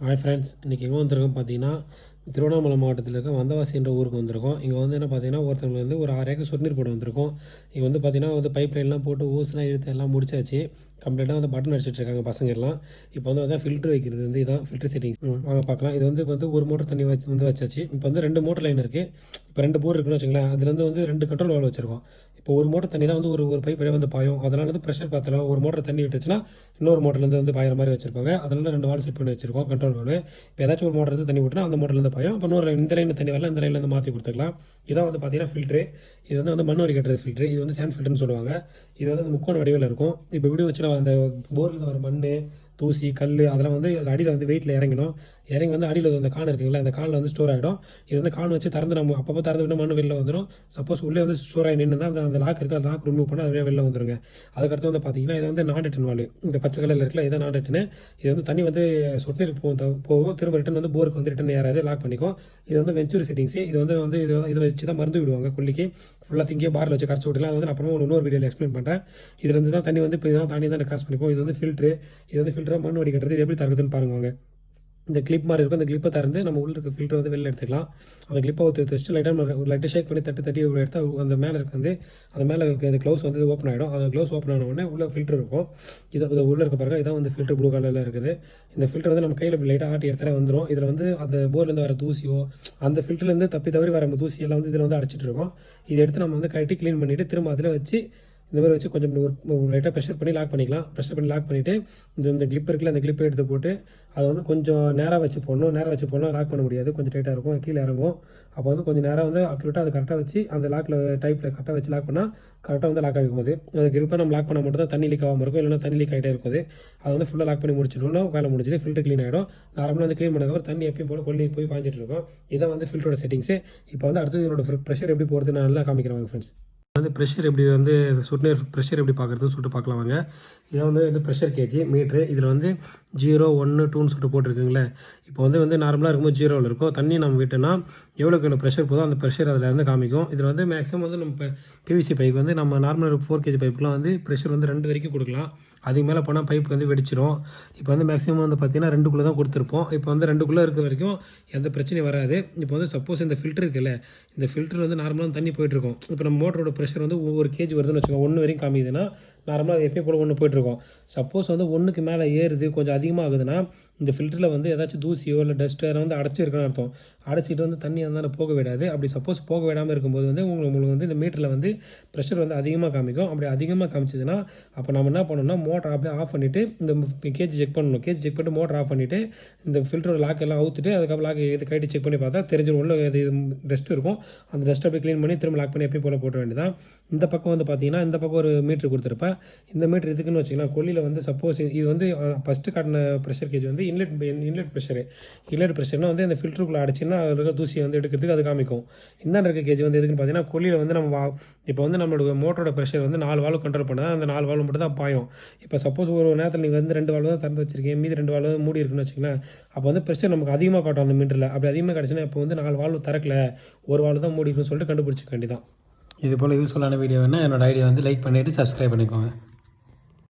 Hi friends இன்றைக்கி எங்கே வந்திருக்கோம் பார்த்தீங்கன்னா திருவண்ணாமலை மாவட்டத்தில் இருக்க வந்தவாசி என்ற ஊருக்கு வந்திருக்கோம். இங்கே வந்து என்ன பார்த்தீங்கன்னா ஒருத்தவங்க வந்து ஒரு ஆறு ஏக்கர் சொட்டுநீர் போட வந்திருக்கோம். இங்கே வந்து பார்த்தீங்கன்னா வந்து பைப் லைன்லாம் போட்டு ஊசுலாம் இழுத்து எல்லாம் முடிச்சாச்சு. கம்ப்ளீட்டாக வந்து பட்டன் அடிச்சிட்டு இருக்காங்க பசங்க எல்லாம். இப்போ வந்து அதான் ஃபில்ட்ரு வைக்கிறது வந்து இதான் ஃபில்டர் செட்டிங்ஸ் வாங்க பார்க்கலாம் இது வந்து வந்து ஒரு மோட்டர் தண்ணி வச்சு வந்து வச்சாச்சு. இப்போ வந்து ரெண்டு மோட்டர் லைன் இருக்குது இப்போ ரெண்டு போர் இருக்குன்னு வச்சுங்களேன் அதுலேருந்து வந்து ரெண்டு கண்ட்ரோல் வால் வச்சிருக்கோம். இப்போ ஒரு மோட்டர் தண்ணி தான் வந்து ஒரு ஒரு பைப் வந்து பாயும். அதனால வந்து ப்ரெஷர் பார்த்தல ஒரு மோட்டர் தண்ணி விட்டுச்சுன்னா இன்னொரு மோட்டர்லேருந்து வந்து பாயிற மாதிரி வச்சிருப்பாங்க. அதனால ரெண்டு வால் செட் பண்ணி வச்சிருக்கோம் கண்ட்ரோல் வால் இப்போ ஏதாச்சும் ஒரு மோட்டர் தண்ணி விட்டுனா அந்த மோட்டர்லேருந்து பாயும். இப்போ இன்னொரு இந்த லைனில் தண்ணி வரலாம் இந்த லைன்லேருந்து மாற்றி கொடுத்துக்கலாம். இதான் வந்து பார்த்தீங்கன்னா ஃபில்ட்ரு இது வந்து வந்து மண் வடிகட்டுற ஃபில்ட்ரு இது வந்து சேண்ட் ஃபில்டர்னு சொல்லுவாங்க. இது வந்து முக்கோண வடிவில் இருக்கும். இப்போ வீடியோ வச்சு அந்த போரில் வர மண் தூசி கல் அதெல்லாம் வந்து அடியில் வந்து வெயிட்டில் இறங்கிடும். இறங்கி வந்து அடியில் அந்த கான் இருக்குங்களா அந்த கானில் வந்து ஸ்டோர் ஆகிடும் இது வந்து கான் வச்சு திறந்து நம்ம அப்பப்போ திறந்து விட்டு மண் வெளில வந்துடும் சப்போஸ் உள்ளே வந்து ஸ்டோர் ஆகி நின்று அந்த அந்த லாக் இருக்குது அந்த லாக் ரிமூவ் பண்ணால் அதுவே வெளில வந்துருங்க. அதுக்கடுத்து வந்து பார்த்தீங்கன்னா இது வந்து நான் ரிட்டன் வால். இந்த பச்சை கலரில் இருக்கல இதான் நான் ரிட்டனு இது வந்து தண்ணி வந்து சொட்டுநீருக்கு போகும் போகும். திரும்ப ரிட்டன் வந்து போருக்கு வந்து ரிட்டன் ஏறாது லாக் பண்ணிக்கும். இது வந்து வெஞ்சூரி செட்டிங்ஸ் இது வந்து வந்து இது இதை வச்சு தான் மருந்து விடுவாங்க கொல்லிக்கு. ஃபுல்லாக திங்கே பாரில் வச்சு கரைச்சி விடலாம் அது வந்து அப்புறமா ஒரு இன்னொரு வீடியோவில் எக்ஸ்பிளைன் பண்ணுறேன் இதுலேருந்து தான் தண்ணி வந்து இப்போ இதான் தண்ணி தான் கிராஸ் பண்ணிக்கும் இது வந்து ஃபில்ட்ரு இது வந்து ஃபில்டராக மண் வடிகட்டுறது இது எப்படி திறக்குதுன்னு பாருங்க இந்த கிளிப் மாதிரி இருக்கும். அந்த கிளிப்பை திறந்து நம்ம உள்ள இருக்க ஃபில்டர் வந்து வெளில எடுத்துக்கலாம். அந்த கிளிப்பை ஊற்றி வச்சுட்டு லைட்டாக லைட்டாக ஷேக் பண்ணி தட்டி தட்டி எடுத்தால் அந்த மேலே இருக்க வந்து அந்த மேலே இருக்க அந்த க்ளவுஸ் வந்து ஓப்பன் ஆகிடும் அந்த க்ளவுஸ் ஓப்பன் ஆன உடனே உள்ள ஃபில்டர் இருக்கும். இதை இதை உள்ளே இருக்க பாருங்க. இதான் வந்து ஃபில்டர் ப்ளூ கலரில் இருக்குது. இந்த ஃபில்டர் வந்து நம்ம கையில் இப்படி லைட்டாக ஆட்டி எடுத்தாலே வந்துடும் இதில் வந்து அந்த போர்லேருந்து வர தூசியோ அந்த ஃபில்டர்லேருந்து தப்பி தவறி வர தூசி எல்லாம் வந்து இதில் வந்து அடிச்சிட்டு இருக்கோம். இதை எடுத்து நம்ம வந்து கட்டி க்ளீன் பண்ணிவிட்டு திரும்ப அதில் வச்சு இந்த மாதிரி வச்சு கொஞ்சம் ஒரு லைட்டாக ப்ரெஷர் பண்ணி லாக் பண்ணிக்கலாம். ப்ரெஷர் பண்ணி லாக் பண்ணிவிட்டு இந்த இந்த கிளிப் இருக்குல்ல அந்த கிளிப்பை எடுத்து போட்டு அதை வந்து கொஞ்சம் நேராக வச்சு போடணும். நேராக வச்சு போடணும் லாக் பண்ண முடியாது. கொஞ்சம் டைட்டாக இருக்கும் கீழே இறங்கும். அப்போ வந்து கொஞ்சம் நேரம் வந்து அக்யூரேட்டாக அதை கரெக்டாக வச்சு அந்த லாக்கில் டைப்பில் கரெக்டாக வச்சு லாக் பண்ணால் கரெக்டாக வந்து லாக் ஆகும் போது. அந்த கிரிப்பை நம்ம லாக் பண்ண மட்டும் தான் தண்ணி லீக் ஆகாமல் இருக்கும். இல்லைன்னா தண்ணி லீக் ஆகிட்டே இருக்குது அது வந்து ஃபுல்லாக லாக் பண்ணி முடிச்சிடணும். வேலை முடிஞ்சது ஃபில்டர் க்ளீன் ஆகிடும் நார்மலாக வந்து க்ளீன் பண்ணதுக்கப்புறம் தண்ணி எப்பயும் போல கொல்லி போய் பாஞ்சிட்டு இருக்கும். இதான் வந்து ஃபில்டரோட செட்டிங்ஸு இப்போ வந்து அடுத்தது என்னோட ப்ரெஷர் எப்படி போகிறது நான் நல்லா காமிக்கிறேன் ஃப்ரெண்ட்ஸ் வந்து ப்ரெஷர் எப்படி வந்து சுடுநீர் ப்ரெஷர் எப்படி பார்க்குறதுன்னு சொல்லிட்டு பார்க்கலாம் வாங்க. இதை வந்து இது ப்ரெஷர் கேஜி மீட்ரு இதில் வந்து ஜீரோ ஒன்று டூன்னு சொல்லிட்டு போட்டிருக்குங்களே. இப்போ வந்து வந்து நார்மலாக இருக்கும்போது ஜீரோவில் இருக்கும். தண்ணி நம்ம விட்டோன்னா எவ்வளோக்கு எவ்வளோ ப்ரெஷர் போதோ அந்த ப்ரெஷர் அதில் இருந்து காமிக்கும். இதில் வந்து மேக்ஸிமம் வந்து நம்ம பிவிசி பைப் வந்து நம்ம நார்மல் ஃபோர் கேஜி பைப்புலாம் வந்து ப்ரெஷர் வந்து ரெண்டு வரைக்கும் கொடுக்கலாம். அதுக்கு மேலே போனால் பைப் வந்து வெடிச்சிடும் இப்போ வந்து மேக்ஸிமம் வந்து பார்த்தீங்கன்னா ரெண்டுக்குள்ளே தான் கொடுத்துருப்போம். இப்போ வந்து ரெண்டுக்குள்ளே இருக்க வரைக்கும் எந்த பிரச்சனையும் வராது. இப்போ வந்து சப்போஸ் இந்த ஃபில்டர் இருக்குல்ல இந்த ஃபில்டர் வந்து நார்மலாக தண்ணி போயிட்டுருக்கும் இப்போ நம்ம மோட்டரோட ப்ரெஷர் வந்து ஒவ்வொரு கேஜி வருதுன்னு வச்சுக்கோங்க. ஒன்று வரைக்கும் காமிக்குதுன்னா நார்மலாக எப்பயும் போல ஒன்று போயிட்டுருக்கோம் சப்போஸ் வந்து ஒன்றுக்கு மேலே ஏறுது கொஞ்சம் அதிகமாக ஆகுதுன்னா இந்த ஃபில்டரில் வந்து ஏதாச்சும் தூசியோ இல்லை டஸ்ட்டோ அதை வந்து அடைச்சிருக்குன்னு அர்த்தம். அடைச்சிட்டு வந்து தண்ணி இருந்தாலும் போக விடாது. அப்படி சப்போஸ் போக விடாமல் இருக்கும்போது வந்து உங்களுக்கு உங்களுக்கு வந்து இந்த மீட்டரில் வந்து ப்ரெஷர் வந்து அதிகமாக காமிக்கும். அப்படி அதிகமாக காமிச்சதுன்னா அப்போ நம்ம என்ன பண்ணணும்னா மோட்டர் அப்படியே ஆஃப் பண்ணிவிட்டு இந்த கேஜி செக் பண்ணணும். கேஜி செக் பண்ணிட்டு மோட்டர் ஆஃப் பண்ணிவிட்டு இந்த ஃபில்டரோட லாக் எல்லாம் அவுத்துட்டு அதுக்கப்புறம் லாக் இது கைட்டு செக் பண்ணி பார்த்தா தெரிஞ்சிடும். உள்ள இது டஸ்ட் இருக்கும். அந்த டஸ்ட் அப்படியே க்ளீன் பண்ணி திரும்ப லாக் பண்ணி எப்பயும் போல போட்ட வேண்டியதான் இந்த பக்கம் வந்து பார்த்தீங்கன்னா இந்த பக்கம் ஒரு மீட்ரு கொடுத்துருப்பேன். இந்த மீட்ரு இதுக்குன்னு வச்சுக்கலாம் கொல்லியில் வந்து சப்போஸ் இது வந்து ஃபஸ்ட்டு காட்டின ப்ரெஷர் கேஜ் வந்து இன்லெட் இன்லெட் ப்ரெஷரு இன்லெட் ப்ரெஷர்னா வந்து அந்த ஃபில்டருக்குள்ளே அடிச்சுன்னா அதில் இருக்க தூசியை வந்து எடுக்கிறதுக்கு அது காமிக்கும். இந்தாண்ட இருக்க கேஜ் வந்து எதுக்குன்னு பார்த்தீங்கன்னா கொல்லியில் வந்து நம்ம வா இப்போ வந்து நம்மளோட மோட்டரோட ப்ரெஷர் வந்து நாலு வால்வு கண்ட்ரோல் பண்ணால் அந்த நாலு வால்வு மட்டும் தான் பாயும். இப்போ சப்போஸ் ஒரு நேரத்தில் நீங்கள் வந்து ரெண்டு வால்வு தான் திறந்து வச்சிருக்கீங்க மீதி ரெண்டு வால்வு மூடி இருக்குன்னு வச்சுக்கோங்களேன் அப்போ வந்து ப்ரெஷர் நமக்கு அதிகமாக காட்டும் அந்த மீட்டரில் அப்படி அதிகமாக கிடச்சுன்னா இப்போ வந்து நாலு வால்வு திறக்கல ஒரு வால்வு தான் மூடி இருக்குன்னு சொல்லிட்டு கண்டுபிடிச்சிக்க வேண்டியதான் இது போல் யூஸ்ஃபுல்லான வீடியோ வேணால் என்னோட ஐடியா வந்து லைக் பண்ணிவிட்டு சப்ஸ்கிரைப் பண்ணிக்கோங்க.